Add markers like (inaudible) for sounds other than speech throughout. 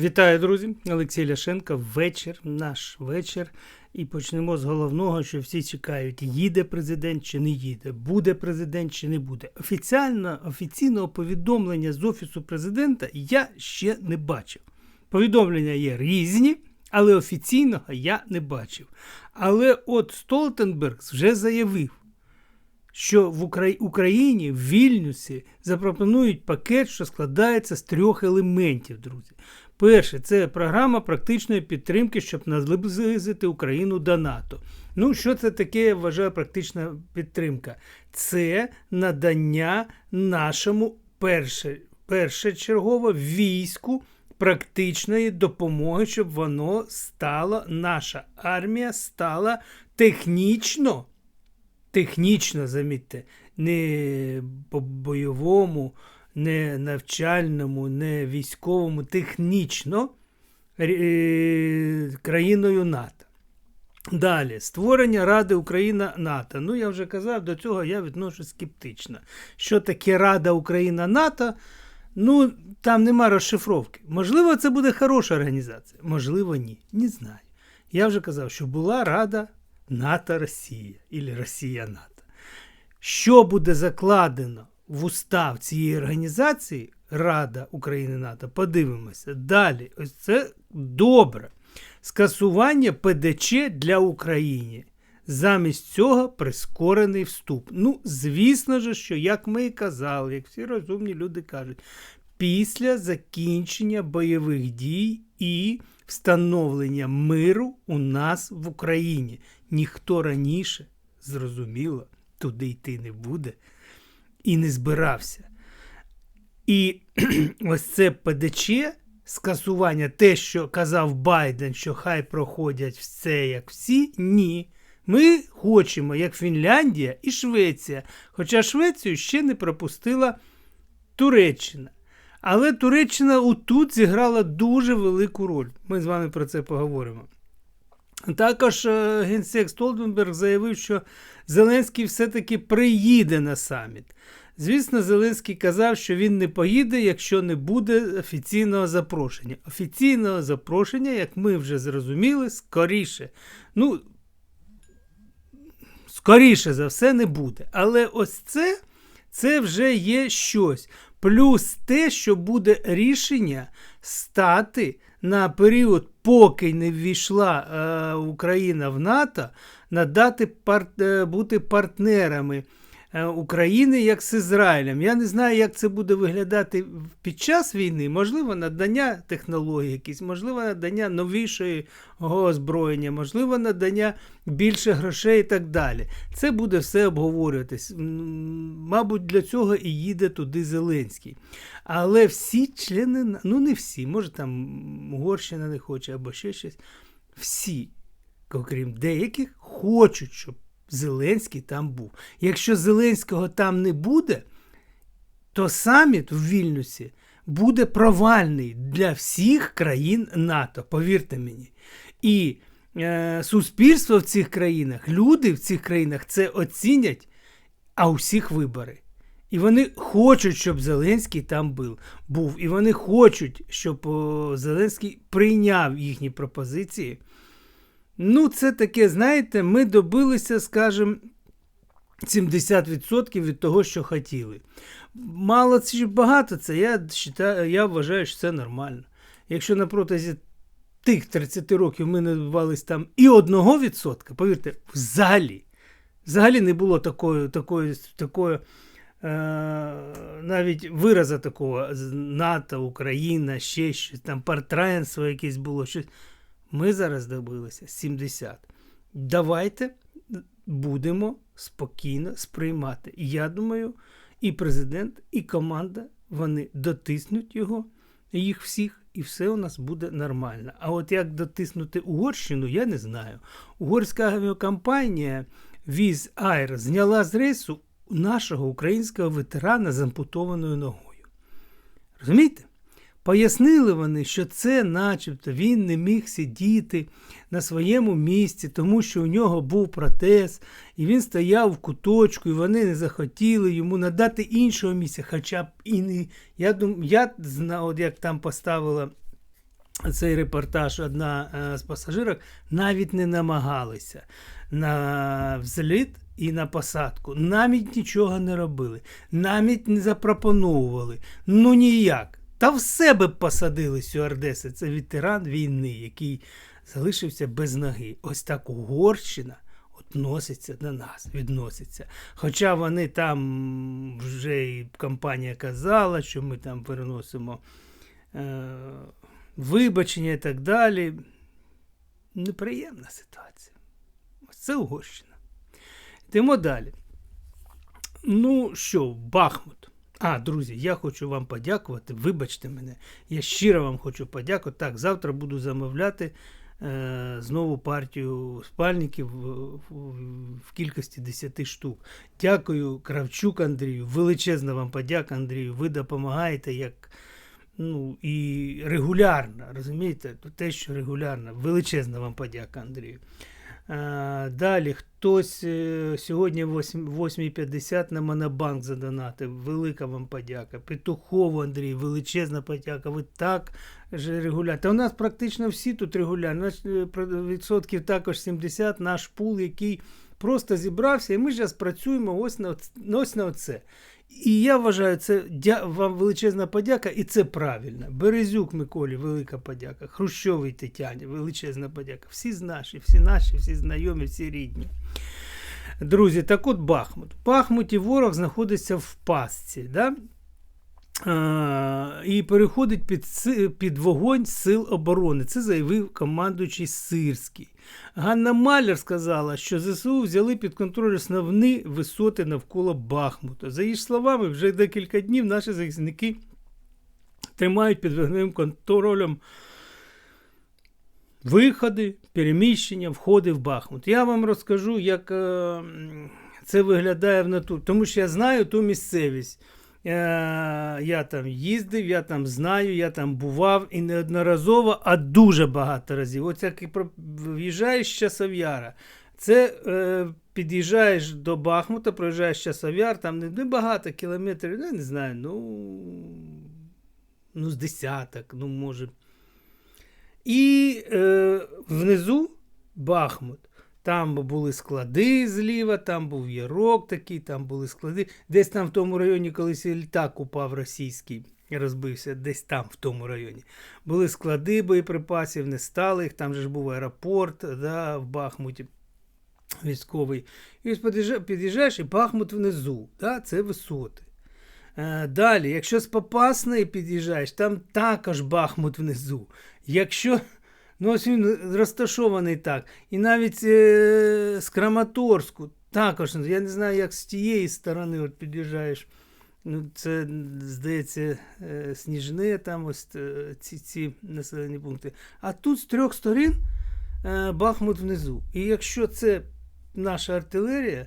Вітаю, друзі! Олексій Ляшенко. Вечір, наш вечір. І почнемо з головного, що всі чекають, їде президент чи не їде, буде президент чи не буде. Офіціально, офіційного повідомлення з Офісу президента я ще не бачив. Повідомлення є різні, але офіційного я не бачив. Але от Столтенберг вже заявив, що в Україні в Вільнюсі запропонують пакет, що складається з трьох елементів, друзі. Перше, це програма практичної підтримки, щоб наблизити Україну до НАТО. Ну, що це таке, я вважаю, практична підтримка? Це надання нашому перше, першочергово війську практичної допомоги, щоб воно стало, наша армія стала технічно технічно, замітьте, не по бойовому, не навчальному, не військовому, технічно е, країною НАТО. Далі, створення Ради Україна НАТО. Ну, я вже казав, до цього я відношу скептично. Що таке Рада Україна НАТО? Ну, там нема розшифровки. Можливо, це буде хороша організація, можливо, ні. Не знаю. Я вже казав, що була Рада НАТО Росія або Росія НАТО. Що буде закладено в устав цієї організації Рада України НАТО? Подивимося. Далі, ось це добре. Скасування ПДЧ для України. Замість цього прискорений вступ. Ну, звісно ж, що, як ми і казали, як всі розумні люди кажуть, після закінчення бойових дій і встановлення миру у нас в Україні. Ніхто раніше, зрозуміло, туди йти не буде і не збирався. І (clears throat) ось це ПДЧ, скасування, те, що казав Байден, що хай проходять все як всі, ні. Ми хочемо, як Фінляндія і Швеція. Хоча Швецію ще не пропустила Туреччина. Але Туреччина отут зіграла дуже велику роль. Ми з вами про це поговоримо. Також е, генсек Столтенберг заявив, що Зеленський все-таки приїде на саміт. Звісно, Зеленський казав, що він не поїде, якщо не буде офіційного запрошення. Офіційного запрошення, як ми вже зрозуміли, скоріше. Ну, скоріше за все, не буде. Але ось це, це вже є щось. Плюс те, що буде рішення стати на період, поки не ввійшла е, Україна в НАТО, надати пар, е, бути партнерами України як з Ізраїлем. Я не знаю, як це буде виглядати під час війни. Можливо, надання технологій якісь, можливо, надання новішого озброєння, можливо, надання більше грошей і так далі. Це буде все обговорюватись. Мабуть, для цього і їде туди Зеленський. Але всі члени, ну не всі, може там Угорщина не хоче або ще щось. Всі, окрім деяких, хочуть, щоб Зеленський там був. Якщо Зеленського там не буде, то саміт в Вільнюсі буде провальний для всіх країн НАТО, повірте мені. І е, суспільство в цих країнах, люди в цих країнах це оцінять, а у всіх вибори. І вони хочуть, щоб Зеленський там був. був. І вони хочуть, щоб Зеленський прийняв їхні пропозиції. Ну, це таке, знаєте, ми добилися, скажімо, 70% від того, що хотіли. Мало чи багато це, я, считаю, я вважаю, що це нормально. Якщо на протязі тих 30 років ми не добивались там і 1%, повірте, взагалі, взагалі не було такої, такої, такої е, навіть виразу такого НАТО, Україна, ще щось, там партраєнство якесь було. щось. Ми зараз добилися 70. Давайте будемо спокійно сприймати. Я думаю, і президент, і команда вони дотиснуть його, їх всіх, і все у нас буде нормально. А от як дотиснути Угорщину, я не знаю. Угорська авіакомпанія Віз Айр зняла з рейсу нашого українського ветерана з ампутованою ногою. Розумієте? Пояснили вони, що це, начебто, він не міг сидіти на своєму місці, тому що у нього був протез, і він стояв в куточку, і вони не захотіли йому надати іншого місця. Хоча б і не. Я думаю, я знав, от як там поставила цей репортаж одна е, з пасажирок навіть не намагалися на взліт і на посадку. Навіть нічого не робили, навіть не запропоновували. Ну ніяк. Та в себе посадили стюардеси. Це ветеран війни, який залишився без ноги. Ось так Угорщина відноситься до нас, відноситься. Хоча вони там вже і компанія казала, що ми там переносимо е, вибачення і так далі. Неприємна ситуація. Ось це Угорщина. Йдемо далі. Ну що, Бахмут. А, друзі, я хочу вам подякувати. Вибачте мене. Я щиро вам хочу подякувати. Так, завтра буду замовляти е, знову партію спальників в, в, в кількості 10 штук. Дякую Кравчук Андрію. Величезна вам подяка, Андрію. Ви допомагаєте як. Ну і регулярно, розумієте? Те, що регулярно. Величезна вам подяка, Андрію. Е, Далі хтось е, сьогодні в 8 8.50 на Монобанк задонатив. Велика вам подяка. Петухову Андрій, величезна подяка. Ви так же регулярно. Та у нас практично всі тут регулярно. Е, Відсотків також 70 наш пул, який просто зібрався, і ми зараз працюємо ось на, ось на оце. І я вважаю, це дя... вам величезна подяка, і це правильно. Березюк Миколі, велика подяка. Хрущовій Тетяні, величезна подяка. Всі наші, всі наші, всі знайомі, всі рідні. Друзі, так от Бахмут. В Бахмуті ворог знаходиться в пастці. Да? І переходить під, під вогонь сил оборони. Це заявив командуючий Сирський. Ганна Маляр сказала, що ЗСУ взяли під контроль основні висоти навколо Бахмута. За її словами, вже декілька днів наші захисники тримають під вогневим контролем виходи, переміщення, входи в Бахмут. Я вам розкажу, як е, це виглядає в натурі, тому що я знаю ту місцевість. Е, я там їздив, я там знаю, я там бував і неодноразово, а дуже багато разів. От як і в'їжджаєш з Часов'яра, це е, під'їжджаєш до Бахмута, проїжджаєш Часов'яр, там не- небагато кілометрів, ну, я не знаю, ну, ну з десяток, ну може. І е, внизу Бахмут. Там були склади зліва, там був ярок такий, там були склади. Десь там в тому районі, колись літак упав російський, розбився, десь там, в тому районі. Були склади боєприпасів, не стали їх, там же ж був аеропорт да, в Бахмуті військовий. І ось під'їжджаєш, і Бахмут внизу. Да, це висоти. Е, Далі, якщо з Попасної під'їжджаєш, там також Бахмут внизу. Якщо ну ось він розташований так, і навіть е, з Краматорську також, я не знаю, як з тієї сторони от під'їжджаєш. Ну, це, здається, е, Сніжне, там ось е, ці, ці населені пункти. А тут з трьох сторін е, Бахмут внизу. І якщо це наша артилерія,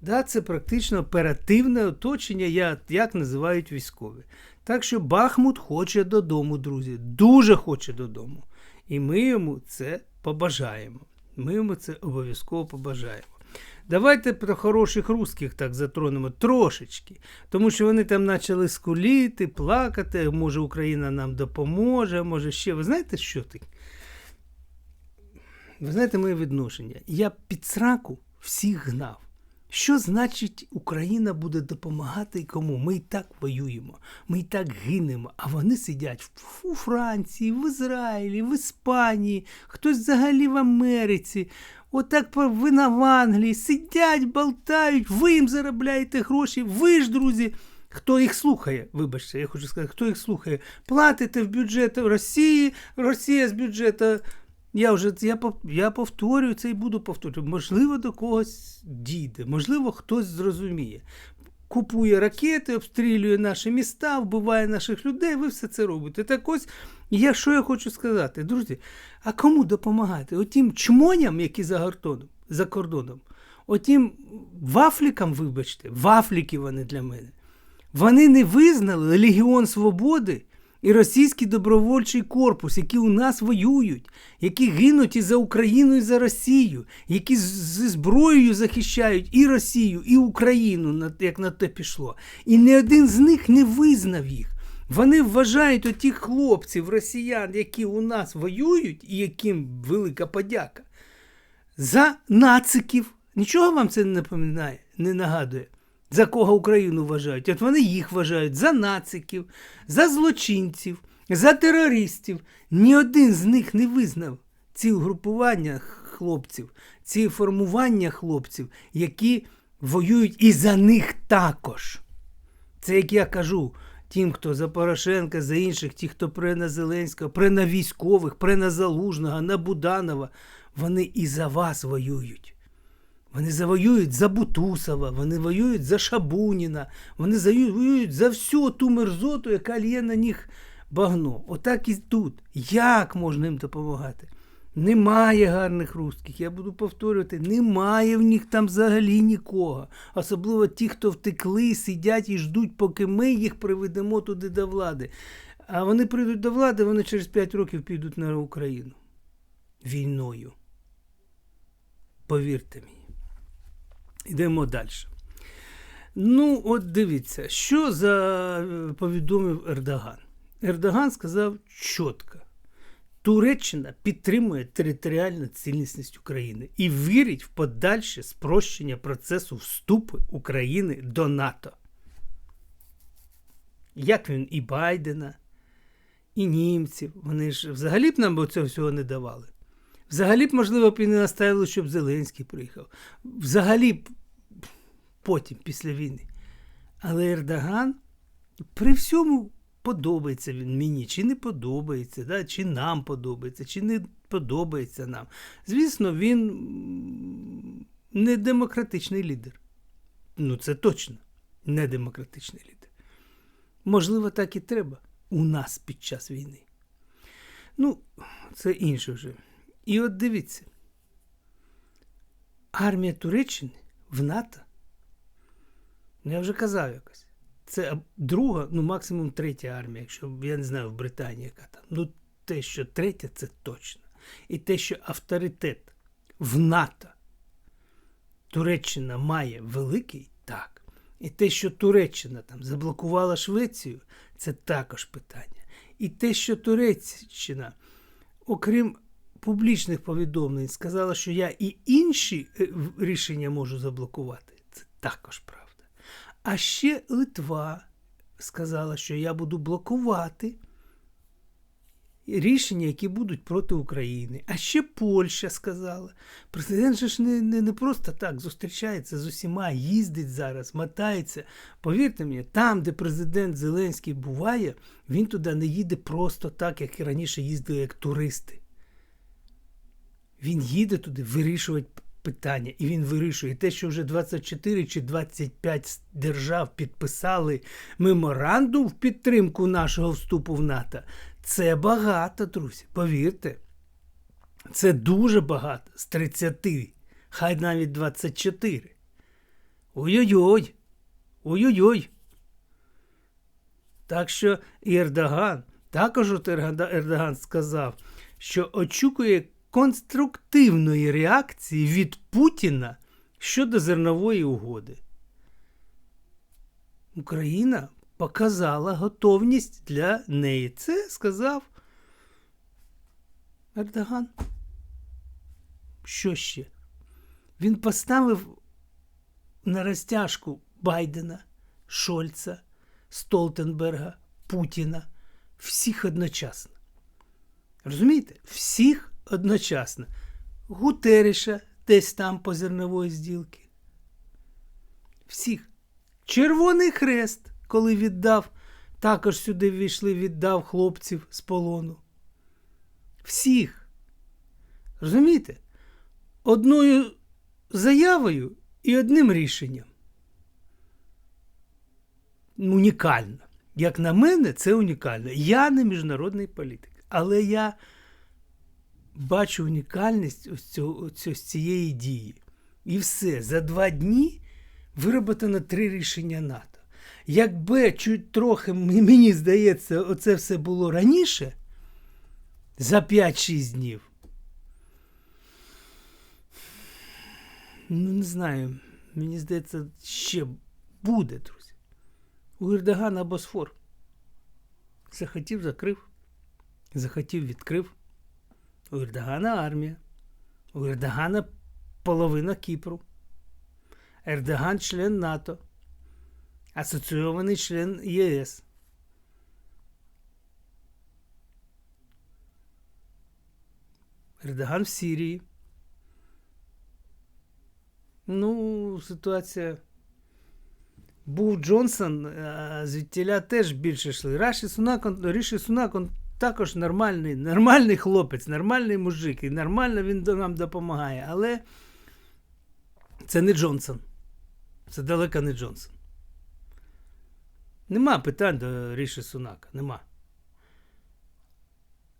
да, це практично оперативне оточення, я- як називають військові. Так що Бахмут хоче додому, друзі. Дуже хоче додому. І ми йому це побажаємо. Ми йому це обов'язково побажаємо. Давайте про хороших русських так затронемо трошечки, тому що вони там почали скуліти, плакати, може Україна нам допоможе, може ще. Ви знаєте, що ти? Ви знаєте моє відношення? Я під сраку всіх гнав. Що значить Україна буде допомагати і кому? Ми і так воюємо, ми і так гинемо, а вони сидять у Франції, в Ізраїлі, в Іспанії, хтось взагалі в Америці. Отак по- ви в Англії сидять, болтають, ви їм заробляєте гроші. Ви ж, друзі, хто їх слухає, вибачте, я хочу сказати, хто їх слухає, платите в бюджет Росії, Росія з бюджету я вже я, я повторюю це і буду повторювати. Можливо, до когось дійде, можливо, хтось зрозуміє. Купує ракети, обстрілює наші міста, вбиває наших людей, ви все це робите. Так ось, я що я хочу сказати, друзі, а кому допомагати? Отім чмоням, які за кордоном, за кордоном, отім вафлікам, вибачте, вафліки вони для мене. Вони не визнали Легіон Свободи і російський добровольчий корпус, які у нас воюють, які гинуть і за Україну, і за Росію, які зі зброєю захищають і Росію, і Україну, як на те пішло. І ні один з них не визнав їх. Вони вважають отих хлопців, росіян, які у нас воюють, і яким велика подяка, за нациків. Нічого вам це не напоминає, не нагадує, за кого Україну вважають. От вони їх вважають за нациків, за злочинців, за терористів. Ні один з них не визнав ці угрупування хлопців, ці формування хлопців, які воюють і за них також. Це як я кажу. Тим, хто за Порошенка, за інших, ті, хто пре на Зеленського, пре на військових, пре на Залужного, на Буданова, вони і за вас воюють. Вони завоюють за Бутусова, вони воюють за Шабуніна, вони воюють за всю ту мерзоту, яка лє на них багно. Отак і тут. Як можна їм допомагати? Немає гарних русських, я буду повторювати, немає в них там взагалі нікого. Особливо ті, хто втекли, сидять і ждуть, поки ми їх приведемо туди до влади. А вони прийдуть до влади, вони через 5 років підуть на Україну війною. Повірте мені. Йдемо далі. Ну, от дивіться, що за повідомив Ердоган. Ердоган сказав чітко. Туреччина підтримує територіальну цілісність України і вірить в подальше спрощення процесу вступу України до НАТО. Як він і Байдена, і німців, вони ж взагалі б нам цього всього не давали. Взагалі б, можливо, б і не наставили, щоб Зеленський приїхав. Взагалі б потім, після війни. Але Ердоган при всьому подобається він мені, чи не подобається, да? чи нам подобається, чи не подобається нам. Звісно, він не демократичний лідер. Ну, це точно не демократичний лідер. Можливо, так і треба у нас під час війни. Ну, це інше вже. І от дивіться, армія Туреччини в НАТО, ну я вже казав якось, це друга, ну максимум третя армія, якщо я не знаю в Британії, яка там. Ну, те, що третя, це точно. І те, що авторитет в НАТО Туреччина має великий, так. І те, що Туреччина там заблокувала Швецію, це також питання. І те, що Туреччина, окрім публічних повідомлень, сказала, що я і інші е, рішення можу заблокувати, це також правда. А ще Литва сказала, що я буду блокувати рішення, які будуть проти України. А ще Польща сказала. Президент же ж не, не, не просто так зустрічається з усіма, їздить зараз, мотається. Повірте мені, там, де президент Зеленський буває, він туди не їде просто так, як і раніше їздили як туристи. Він їде туди вирішувати питання, і він вирішує те, що вже 24 чи 25 держав підписали меморандум в підтримку нашого вступу в НАТО. Це багато, друзі. Повірте. Це дуже багато з 30, хай навіть 24. Ой-ой-ой. Ой-ой-ой. Так що Ердоган, також от Ердоган сказав, що очікує конструктивної реакції від Путіна щодо зернової угоди. Україна показала готовність для неї. Це сказав Ердоган. Що ще? Він поставив на розтяжку Байдена, Шольца, Столтенберга, Путіна, всіх одночасно. Розумієте? Всіх одночасно. Гутеріша десь там по зернової зділки. Всіх. Червоний хрест, коли віддав, також сюди ввійшли, віддав хлопців з полону. Всіх. Розумієте? Одною заявою і одним рішенням. Унікально. Як на мене, це унікально. Я не міжнародний політик, але я бачу унікальність ось, цього, ось цієї дії. І все, за два дні вироботено три рішення НАТО. Якби чуть трохи, мені здається, оце все було раніше, за 5-6 днів. Ну, не знаю, мені здається, ще буде, друзі. У Ердогана Босфор. Захотів закрив, захотів відкрив. У Ердогана армія. У Ердогана половина Кіпру. Ердоган член НАТО. Асоційований член ЄС. Ердоган в Сирії. Ну, ситуація. Був Джонсон, а звідтіля теж більше йшли. Раші Сунак, Ріші Сунак, також нормальний, нормальний хлопець, нормальний мужик, і нормально він нам допомагає. Але це не Джонсон. Це далеко не Джонсон. Нема питань до Ріші Сунака. Нема.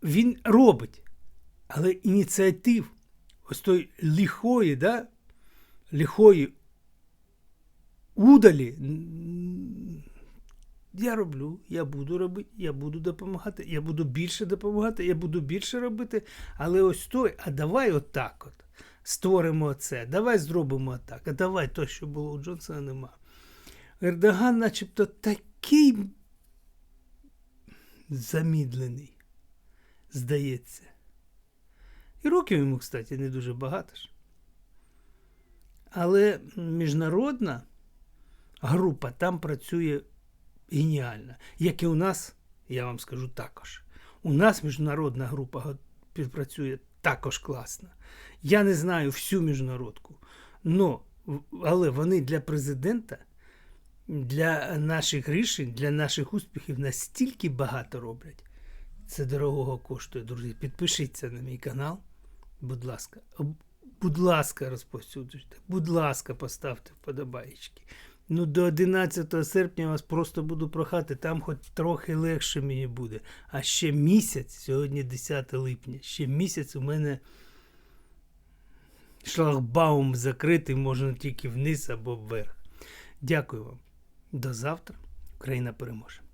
Він робить. Але ініціатив ось той лихої, да? лихої удалі. Я роблю, я буду робити, я буду допомагати, я буду більше допомагати, я буду більше робити. Але ось той, а давай отак от. Створимо це, давай зробимо так, а давай то, що було у Джонсона, нема. Ердоган, начебто, такий замідлений, здається. І років йому, кстати, не дуже багато ж. Але міжнародна група там працює геніально. Як і у нас, я вам скажу також. У нас міжнародна група співпрацює також класно. Я не знаю всю міжнародку. Но, але вони для президента, для наших рішень, для наших успіхів настільки багато роблять. Це дорогого коштує, друзі. Підпишіться на мій канал. Будь ласка, будь ласка, розповсюджуйте. Будь ласка, поставте вподобаєчки. Ну, до 11 серпня вас просто буду прохати, там хоч трохи легше мені буде. А ще місяць, сьогодні 10 липня, ще місяць у мене шлагбаум закритий, можна тільки вниз або вверх. Дякую вам. До завтра. Україна переможе.